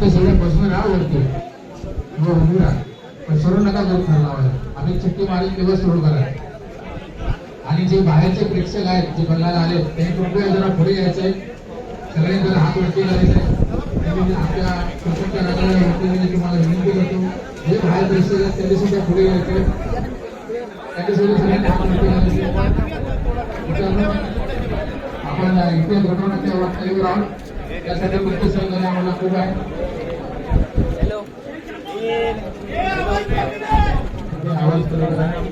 ते सगळे बसून राहा वरती. हो उभी राहा पण सोडू नका करू खरं लावायला. आम्ही चिठ्ठी मारून दिवस सोडू करा आणि जे बाहेरचे प्रेक्षक आहेत जे बघायला आले त्यांनी कृपया जरा पुढे यायचे. सगळ्यांनी जरा हात वरती करायचे. आपल्या स्वतंत्र राजाच्या वतीने तुम्हाला विनंती करतो. जे बाहेर प्रेक्षक आहेत त्यांनी सुद्धा पुढे यायचे. त्यांच्यासाठी सगळ्यांनी हात वरती करायचे. आपण इथे घटनाच्या वाटचालीवर आहोत त्यासाठी तुमचं सहकार्य आम्हाला खूप आहे. आवाज करत राहा.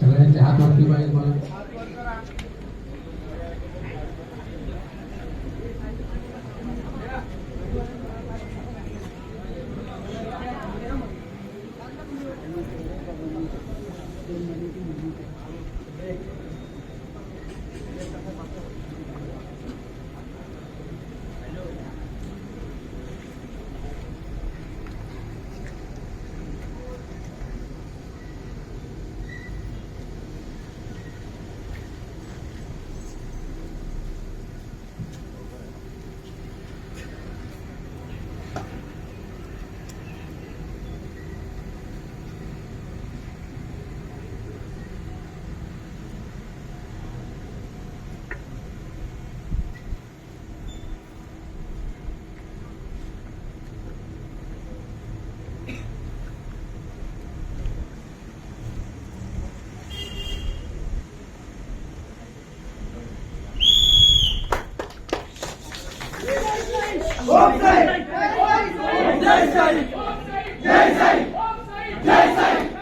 सगळ्यांचे हात वरती पाहिजे मला Jai Sai! Jai Sai! Jai Sai!